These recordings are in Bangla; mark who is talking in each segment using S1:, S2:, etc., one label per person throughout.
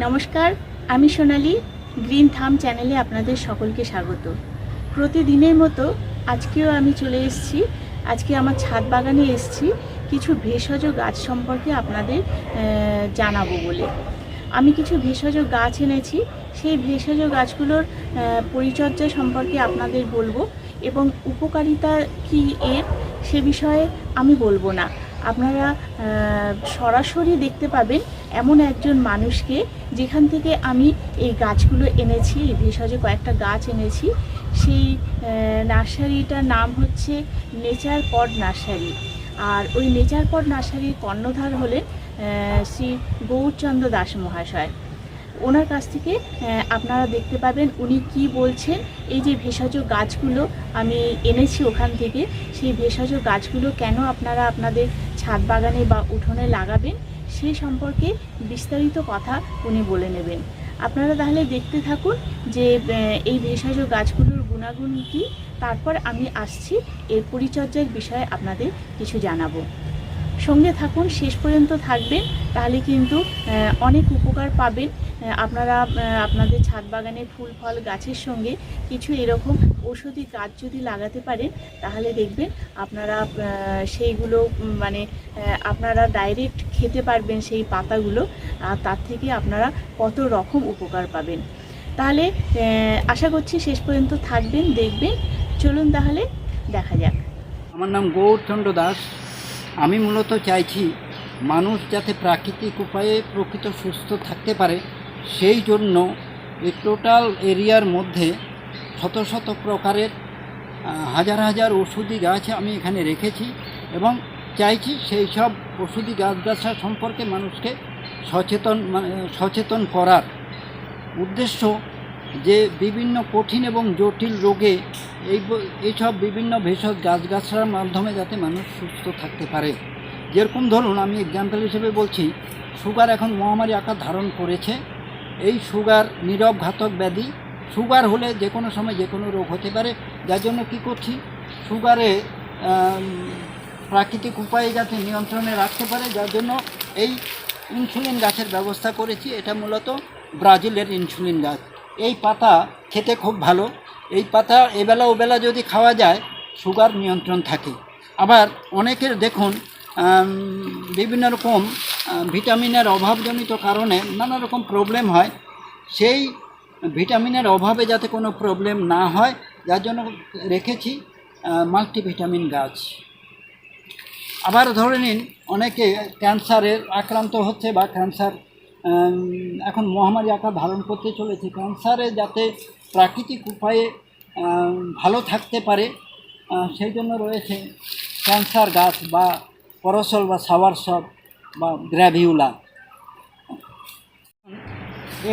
S1: নমস্কার, আমি সোনালি, গ্রিন থাম চ্যানেলে আপনাদের সকলকে স্বাগত। প্রতিদিনের মতো আজকেও আমি চলে এসেছি, আজকে আমার ছাদ বাগানে এসেছি, কিছু ভেষজ গাছ সম্পর্কে আপনাদের জানাব বলে। আমি কিছু ভেষজ গাছ এনেছি, সেই ভেষজ গাছগুলোর পরিচর্যা সম্পর্কে আপনাদের বলব এবং উপকারিতা কি এর, সে বিষয়ে আমি বলব না। আপনারা সরাসরি দেখতে পাবেন এমন একজন মানুষকে যেখান থেকে আমি এই গাছগুলো এনেছি, এই ভেষজ কয়েকটা গাছ এনেছি। সেই নার্সারিটার নাম হচ্ছে নেচার পড নার্সারি। আর ওই নেচার পড নার্সারির কর্ণধার হলেন শ্রী গৌরচন্দ্র দাস মহাশয় ওনার কাছ থেকে আপনারা দেখতে পাবেন উনি কি বলছেন, এই যে ভেষজ গাছগুলো আমি এনেছি ওখান থেকে, সেই ভেষজ গাছগুলো কেন আপনারা আপনাদের ছাদ বাগানে বা উঠোনে লাগাবেন, সে সম্পর্কে বিস্তারিত কথা উনি বলে নেবেন। আপনারা তাহলে দেখতে থাকুন যে এই ভেষজ গাছগুলোর গুণাগুণ কী। তারপর আমি আসছি, এর পরিচর্যার বিষয়ে আপনাদের কিছু জানাব। সঙ্গে থাকুন, শেষ পর্যন্ত থাকবেন, তাহলে কিন্তু অনেক উপকার পাবেন। আপনারা আপনাদের ছাদ বাগানে ফুল, ফল, গাছের সঙ্গে কিছু এরকম ঔষধি গাছ যদি লাগাতে পারেন, তাহলে দেখবেন আপনারা সেইগুলো মানে আপনারা ডাইরেক্ট খেতে পারবেন সেই পাতাগুলো, আর তার থেকে আপনারা কত রকম উপকার পাবেন। তাহলে আশা করছি শেষ পর্যন্ত থাকবেন, দেখবেন। চলুন তাহলে, দেখা যাক।
S2: আমার নাম গৌরচন্দ্র দাস। আমি মূলত চাইছি মানুষ যাতে প্রাকৃতিক উপায়ে প্রকৃত সুস্থ থাকতে পারে। সেই জন্য এই টোটাল এরিয়ার মধ্যে শত শত প্রকারের হাজার হাজার ওষুধি গাছ আমি এখানে রেখেছি এবং চাইছি সেই সব ওষুধি গাছগাছা সম্পর্কে মানুষকে সচেতন মানে সচেতন করার। উদ্দেশ্য যে বিভিন্ন কঠিন এবং জটিল রোগে এই এইসব বিভিন্ন ভেষজ গাছগাছড়ার মাধ্যমে যাতে মানুষ সুস্থ থাকতে পারে। যেরকম ধরুন আমি এক্সাম্পল হিসেবে বলছি, সুগার এখন মহামারী আকার ধারণ করেছে। এই সুগার, নীরব ঘাতক ব্যাধি, সুগার হলে যে কোনো সময় যে কোনো রোগ হতে পারে। যার জন্য কি করছি? সুগারে প্রাকৃতিক উপায়ে যাতে নিয়ন্ত্রণে রাখতে পারে, যার জন্য এই ইনসুলিন গাছের ব্যবস্থা করেছি। এটা মূলত ব্রাজিলের ইনসুলিন গাছ। এই পাতা খেতে খুব ভালো। এই পাতা এবেলা ওবেলা যদি খাওয়া যায়, সুগার নিয়ন্ত্রণ থাকে। আবার অনেকের দেখুন বিভিন্ন রকম ভিটামিনের অভাবজনিত কারণে নানা রকম প্রবলেম হয়। সেই ভিটামিনের অভাবে যাতে কোনো প্রবলেম না হয়, যার জন্য রেখেছি মাল্টিভিটামিন গাছ। আবার ধরে নিন, অনেকে ক্যান্সারের আক্রান্ত হচ্ছে বা ক্যান্সার এখন মহামারী আকার ধারণ করতে চলেছে। ক্যান্সারে যাতে প্রাকৃতিক উপায়ে ভালো থাকতে পারে সেই জন্য রয়েছে ক্যান্সার গাছ বা পরসল বা সাওয়ার সব বা গ্র্যাভিউলা।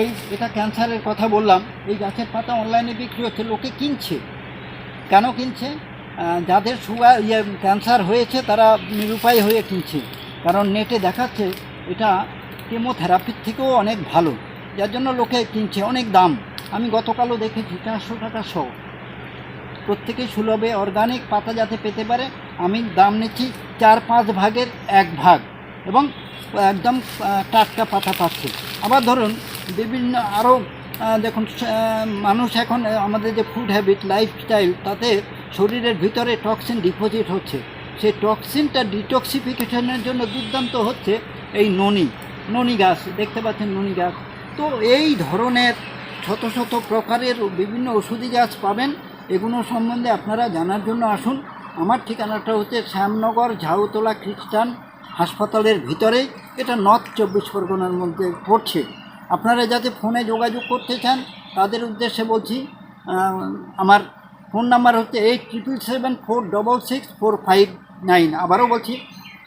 S2: এই এটা ক্যান্সারের কথা বললাম, এই গাছের পাতা অনলাইনে বিক্রি হচ্ছে, লোকে কিনছে। কেন কিনছে? যাদের সুগার ইয়ে ক্যান্সার হয়েছে, তারা নিরুপায় হয়ে কিনছে। কারণ নেটে দেখাচ্ছে এটা কেমোথেরাপির থেকেও অনেক ভালো। যার জন্য লোকে কিনছে অনেক দাম। আমি গতকালও দেখেছি, চারশো টাকা শ। প্রত্যেকেই সুলভে অর্গানিক পাতা যাতে পেতে পারে আমি দাম নিচ্ছি চার পাঁচ ভাগের এক ভাগ এবং একদম টাটকা পাতা পাচ্ছে। আবার ধরুন, বিভিন্ন আরও দেখুন মানুষ এখন আমাদের যে ফুড হ্যাবিট লাইফস্টাইল তাতে শরীরের ভিতরে টক্সিন ডিপোজিট হচ্ছে। সেই টক্সিনটা ডিটক্সিফিকেশনের জন্য দুর্দান্ত হচ্ছে এই ননি ননি গাছ। দেখতে পাচ্ছেন ননি গাছ। তো এই ধরনের শত শত প্রকারের বিভিন্ন ওষুধি গাছ পাবেন। এগুলো সম্বন্ধে আপনারা জানার জন্য আসুন। আমার ঠিকানাটা হচ্ছে শ্যামনগর ঝাউতলা খ্রিস্টান হাসপাতালের ভিতরেই এটা নর্থ চব্বিশ পরগনার মধ্যে পড়ছে। আপনারা যাতে ফোনে যোগাযোগ করতে চান, তাদের উদ্দেশ্যে বলছি আমার ফোন নাম্বার হচ্ছে eight triple seven four double six four five nine. আবারও বলছি,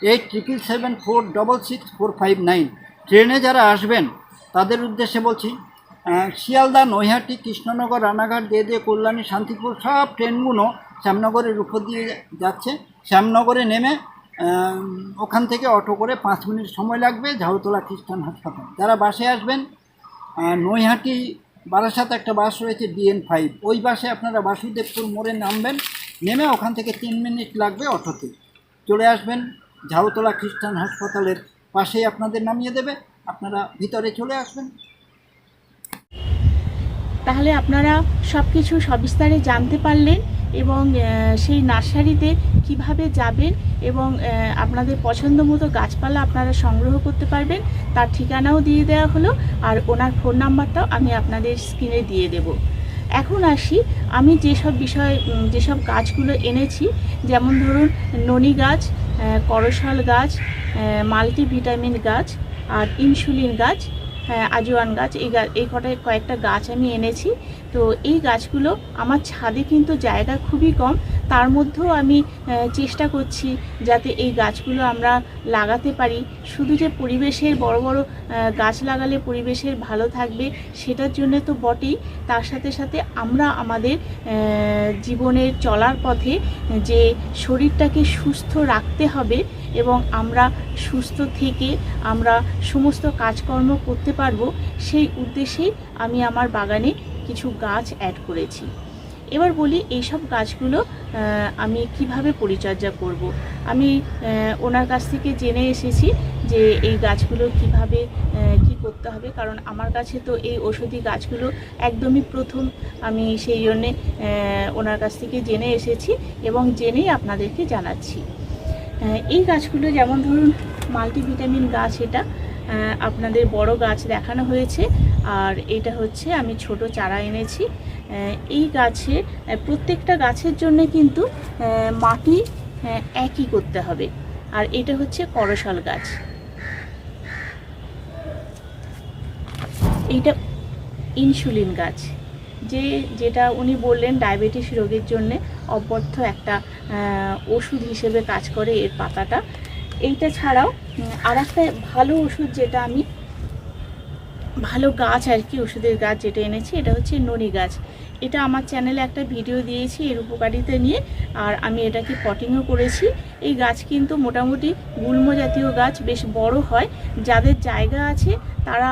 S2: eight triple seven four double six four five nine. ট্রেনে যারা আসবেন, তাদের উদ্দেশ্যে বলছি শিয়ালদা, নৈহাটি, কৃষ্ণনগর, রানাঘাট, দিয়ে দিয়ে কল্যাণী, শান্তিপুর, সব ট্রেনগুলো শ্যামনগরের উপর দিয়ে যাচ্ছে। শ্যামনগরে নেমে ওখান থেকে অটো করে পাঁচ মিনিট সময় লাগবে ঝাউতলা খ্রিস্টান হাসপাতাল। যারা বাসে আসবেন নৈহাটি, বারাসাত একটা বাস রয়েছে ডিএন ফাইভ। ওই বাসে আপনারা বাসুদেবপুর মোড়ে নামবেন, নেমে ওখান থেকে তিন মিনিট লাগবে অটোতে। চলে আসবেন ঝাউতলা খ্রিস্টান হাসপাতালের পাশেই আপনাদের নামিয়ে দেবে। আপনারা ভিতরে চলে আসবেন।
S1: তাহলে আপনারা সব কিছু সবিস্তারে জানতে পারলেন এবং সেই নার্সারিতে কীভাবে যাবেন এবং আপনাদের পছন্দ মতো গাছপালা আপনারা সংগ্রহ করতে পারবেন, তার ঠিকানাও দিয়ে দেওয়া হলো আর ওনার ফোন নাম্বারটাও আমি আপনাদের স্ক্রিনে দিয়ে দেব। এখন আসি, আমি যেসব বিষয় যেসব গাছগুলো এনেছি, যেমন ধরুন ননি গাছ করশাল গাছ মাল্টিভিটামিন গাছ আর ইনসুলিন গাছ আজওয়ান গাছ। এই গাছ এই কটায় কয়েকটা গাছ আমি এনেছি। তো এই গাছগুলো আমার ছাদে কিন্তু জায়গা খুবই কম। তার মধ্যেও আমি চেষ্টা করছি যাতে এই গাছগুলো আমরা লাগাতে পারি। শুধু যে পরিবেশের বড় বড় গাছ লাগালে পরিবেশের ভালো থাকবে সেটার জন্য তো বটেই। তার সাথে সাথে আমরা আমাদের জীবনের চলার পথে যে শরীরটাকে সুস্থ রাখতে হবে এবং আমরা সুস্থ থেকে আমরা সমস্ত কাজকর্ম করতে পারব, সেই উদ্দেশ্যেই আমি আমার বাগানে কিছু গাছ অ্যাড করেছি। এবার বলি এইসব গাছগুলো আমি কীভাবে পরিচর্যা করব। আমি ওনার কাছ থেকে জেনে এসেছি যে এই গাছগুলো কীভাবে কি করতে হবে, কারণ আমার কাছে তো এই ওষুধি গাছগুলো একদমই প্রথম। আমি সেই জন্যে ওনার কাছ থেকে জেনে এসেছি এবং জেনেই আপনাদেরকে জানাচ্ছি। এই গাছগুলো যেমন ধরুন মাল্টিভিটামিন গাছ এটা আপনাদের বড় গাছ দেখানো হয়েছে। আর এটা হচ্ছে আমি ছোট চারা এনেছি। এই গাছে প্রত্যেকটা গাছের জন্য কিন্তু মাটি একই করতে হবে। আর এটা হচ্ছে করশাল গাছ। এইটা ইনসুলিন গাছ। যে, যেটা উনি বললেন, ডায়াবেটিস রোগের জন্যে অব্যর্থ একটা ওষুধ হিসেবে কাজ করে এর পাতাটা। এইটা ছাড়াও আর একটা ভালো ওষুধ যেটা আমি ভালো গাছ আর কি, ওষুধের গাছ যেটা এনেছি, এটা হচ্ছে ননি গাছ। এটা আমার চ্যানেলে একটা ভিডিও দিয়েছি এর উপকারিতা নিয়ে, আর আমি এটাকে পটিংও করেছি। এই গাছ কিন্তু মোটামুটি গুল্ম জাতীয় গাছ, বেশ বড় হয়। যাদের জায়গা আছে, তারা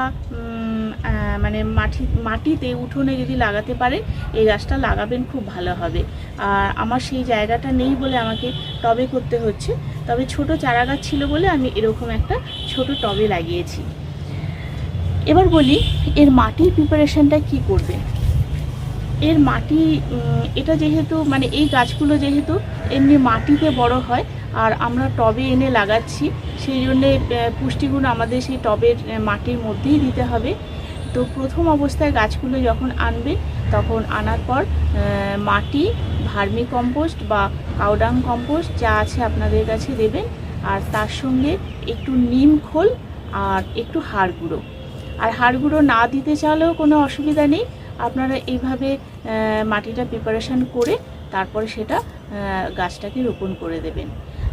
S1: মানে মাটি মাটিতে উঠোনে যদি লাগাতে পারে, এই গাছটা লাগাবেন, খুব ভালো হবে। আর আমার সেই জায়গাটা নেই বলে আমাকে টবে করতে হচ্ছে। তবে ছোট চারা গাছ ছিল বলে আমি এরকম একটা ছোট টবে লাগিয়েছি। এবার বলি, এর মাটির প্রিপারেশনটা কি করবে? এর মাটি এটা যেহেতু মানে এই গাছগুলো যেহেতু এমনি মাটিতে বড় হয়, আর আমরা টবে এনে লাগাচ্ছি, সেই জন্যে পুষ্টিগুণ আমাদের সেই টবের মাটির মধ্যেই দিতে হবে। তো প্রথম অবস্থায় গাছগুলো যখন আনবে, তখন আনার পর মাটি ভার্মি কম্পোস্ট বা কাউডাং কম্পোস্ট যা আছে আপনাদের কাছে দেবেন, আর তার সঙ্গে একটু নিম খোল আর একটু হাড় গুঁড়ো। আর হাড়গুলো না দিতে চাইলেও কোনো অসুবিধা নেই। আপনারা এইভাবে মাটিটা প্রিপারেশান করে তারপরে সেটা গাছটাকে রোপণ করে দেবেন।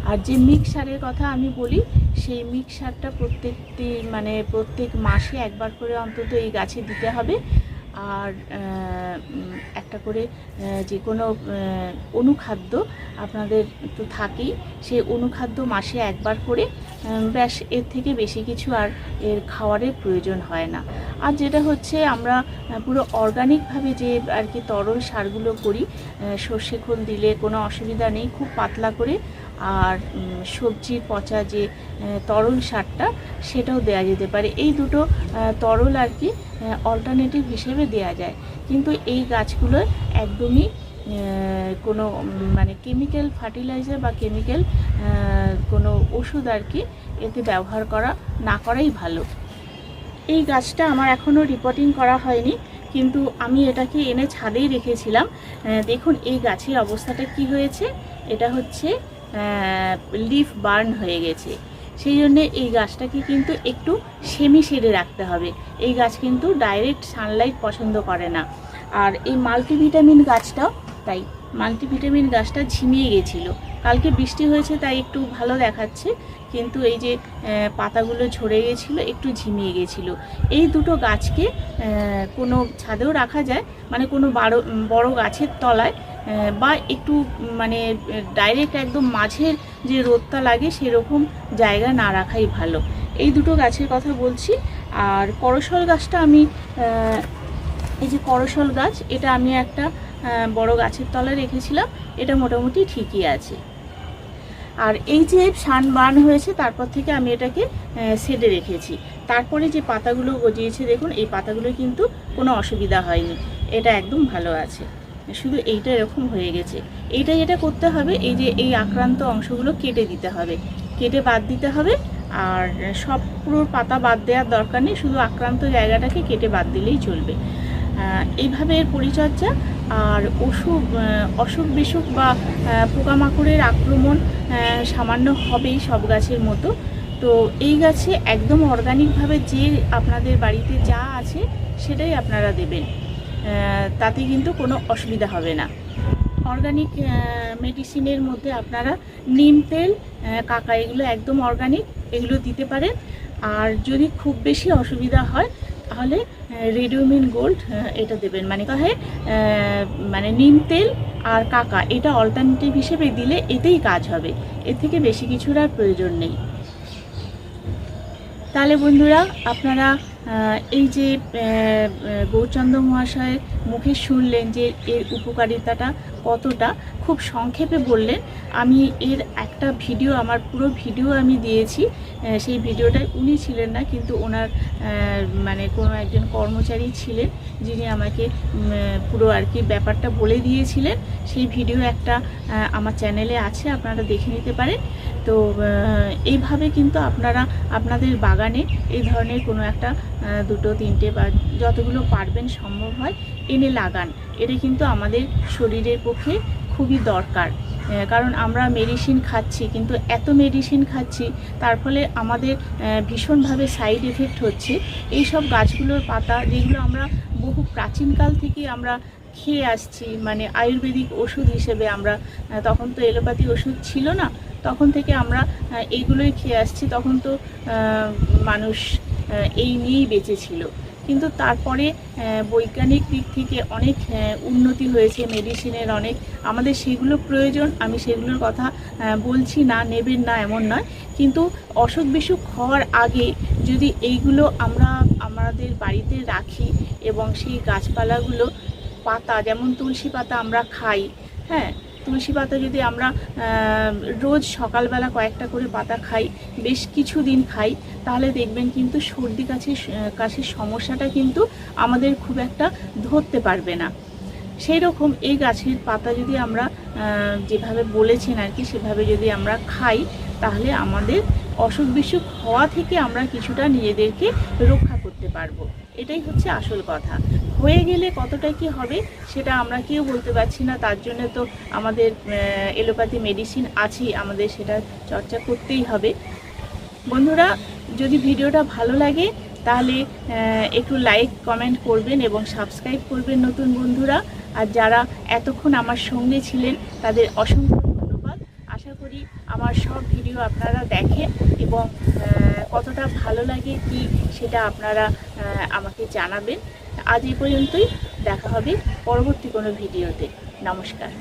S1: আর যে মিক্সারের কথা আমি বলি, সেই মিক্সারটা প্রত্যেকটি মানে প্রত্যেক মাসে একবার করে অন্তত এই গাছে দিতে হবে। আর একটা করে যে কোনো অনুখাদ্য আপনাদের তো থাকেই। সেই অনুখাদ্য মাসে একবার করে ব্যাস, এর থেকে বেশি কিছু আর এর খাওয়ারের প্রয়োজন হয় না। আর যেটা হচ্ছে, আমরা পুরো অর্গানিকভাবে যে আর কি তরল সারগুলো করি সর্ষে খোল দিলে কোনো অসুবিধা নেই, খুব পাতলা করে আর সবজির পচা যে তরল সারটা সেটাও দেওয়া যেতে পারে। এই দুটো তরল আর কি অল্টারনেটিভ হিসেবে দেওয়া যায়। কিন্তু এই গাছগুলো একদমই কোনো মানে কেমিক্যাল ফার্টিলাইজার বা কেমিক্যাল কোনো ওষুধ আর কি এতে ব্যবহার করা, না করাই ভালো। এই গাছটা আমার এখনও রিপোর্টিং করা হয়নি, কিন্তু আমি এটাকে এনে ছাদেই রেখেছিলাম। দেখুন এই গাছের অবস্থাটা কি হয়েছে? এটা হচ্ছে লিফ বার্ন হয়ে গেছে। সেই জন্যে এই গাছটাকে কিন্তু একটু সেমি শেডে রাখতে হবে। এই গাছ কিন্তু ডাইরেক্ট সানলাইট পছন্দ করে না। আর এই মাল্টিভিটামিন গাছটাও তাই মাল্টিভিটামিন গাছটা ঝিমিয়ে গেছিল। কালকে বৃষ্টি হয়েছে তাই একটু ভালো দেখাচ্ছে, কিন্তু এই যে পাতাগুলো ঝরে গেছিল, একটু ঝিমিয়ে গেছিল। এই দুটো গাছকে কোনো ছাদেও রাখা যায় মানে কোনো বড় বড় গাছের তলায় বা একটু মানে ডাইরেক্ট একদম মাঝের যে রোদটা লাগে সেরকম জায়গা না রাখাই ভালো। এই দুটো গাছের কথা বলছি। আর করসল গাছটা আমি এই যে করসল গাছ, এটা আমি একটা বড় গাছের তলায় রেখেছিলাম। এটা মোটামুটি ঠিকই আছে। আর এই যে সান বান হয়েছে, তারপর থেকে আমি এটাকে সেডে রেখেছি। তারপরে যে পাতাগুলো গজিয়েছে, দেখুন, এই পাতাগুলো কিন্তু কোনো অসুবিধা হয়নি। এটা একদম ভালো আছে। শুধু এইটা এরকম হয়ে গেছে। এইটা যেটা করতে হবে, এই যে এই আক্রান্ত অংশগুলো কেটে দিতে হবে। কেটে বাদ দিতে হবে, আর সব পুরো পাতা বাদ দেওয়ার দরকার নেই, শুধু আক্রান্ত জায়গাটাকে কেটে বাদ দিলেই চলবে। এইভাবে এর পরিচর্যা, আর অসুখ অসুখ বিসুখ বা পোকামাকড়ের আক্রমণ সামান্য হবেই সব গাছের মতো। তো এই গাছে একদম অর্গানিকভাবে যে আপনাদের বাড়িতে যা আছে, সেটাই আপনারা দেবেন। তাতে কিন্তু কোনো অসুবিধা হবে না। অর্গানিক মেডিসিনের মধ্যে আপনারা নিম তেল কাকা, এগুলো একদম অর্গানিক এগুলো দিতে পারেন। আর যদি খুব বেশি অসুবিধা হয়, তাহলে রেডিওমিন গোল্ড এটা দেবেন। মানে কাহে মানে নিম তেল আর কাকা, এটা অল্টারনেটিভ হিসেবে দিলে এতেই কাজ হবে। এর থেকে বেশি কিছুর আর প্রয়োজন নেই। তাহলে বন্ধুরা, আপনারা এই যে গৌরচন্দ্র মহাশয় মুখে শুনলেন যে এর উপকারিতাটা কতটা খুব সংক্ষেপে বললেন, আমি এর একটা ভিডিও, আমার পুরো ভিডিও আমি দিয়েছি। সেই ভিডিওটায় উনি ছিলেন না, কিন্তু ওনার মানে কোনো একজন কর্মচারী ছিলেন, যিনি আমাকে পুরো আর কি ব্যাপারটা বলে দিয়েছিলেন। সেই ভিডিও একটা আমার চ্যানেলে আছে, আপনারা দেখে নিতে পারেন। তো এইভাবে কিন্তু আপনারা, আপনাদের বাগানে এই ধরনের কোনো একটা দুটো, তিনটে বা যতগুলো পারবেন সম্ভব হয়, এনে লাগান। এটা কিন্তু আমাদের শরীরের পক্ষে খুবই দরকার। কারণ আমরা মেডিসিন খাচ্ছি কিন্তু এত মেডিসিন খাচ্ছি তার ফলে আমাদের ভীষণভাবে সাইড এফেক্ট হচ্ছে। এই সব গাছগুলোর পাতা যেগুলো আমরা বহু প্রাচীনকাল থেকে আমরা খেয়ে আসছি মানে আয়ুর্বেদিক ওষুধ হিসেবে আমরা তখন তো এলোপ্যাথি ওষুধ ছিল না তখন থেকে আমরা আহ, এইগুলোই খেয়ে আসছি। তখন তো মানুষ এই নিয়েই বেঁচে ছিল। কিন্তু তারপরে বৈজ্ঞানিক দিক থেকে অনেক উন্নতি হয়েছে মেডিসিনের অনেক। আমাদের সেগুলো প্রয়োজন, আমি সেগুলোর কথা বলছি না, নেবেন না, এমন নয়। কিন্তু অসুখ বিসুখ হওয়ার আগে যদি এইগুলো আমরা আমাদের বাড়িতে রাখি এবং সেই গাছপালাগুলো, পাতা, যেমন তুলসী পাতা আমরা খাই হ্যাঁ? তুলসী পাতা যদি আমরা রোজ সকালবেলা কয়েকটা করে পাতা খাই, বেশ কিছু দিন খাই তাহলে দেখবেন কিন্তু সর্দি কাশির কাশির সমস্যাটা কিন্তু আমাদের খুব একটা ধরতে পারবে না। সেই রকম এই গাছের পাতা যদি আমরা যেভাবে বলেছেন আর কি, সেভাবে যদি আমরা খাই, তাহলে আমাদের অসুখ বিসুখ হওয়া থেকে আমরা কিছুটা নিজেদেরকে রক্ষা করতে পারব। এটাই হচ্ছে আসল কথা। হয়ে গেলে কতটা কি হবে, সেটা আমরা কেউ বলতে পারছি না। তার জন্য তো আমাদের এলোপ্যাথি মেডিসিন আছেই। আমাদের সেটা চর্চা করতেই হবে। বন্ধুরা, যদি ভিডিওটা ভালো লাগে, তাহলে একটু লাইক কমেন্ট করবেন এবং সাবস্ক্রাইব করবেন নতুন বন্ধুরা। আর যারা এতক্ষণ আমার সঙ্গে ছিলেন, তাদের অসংখ্য ধন্যবাদ। আশা করি আমার সব ভিডিও আপনারা দেখেন এবং কতটা ভালো লাগে, কি সেটা আপনারা আমাকে জানাবেন। আজ এই পর্যন্তই, দেখা হবে পরবর্তী কোনো ভিডিওতে। নমস্কার।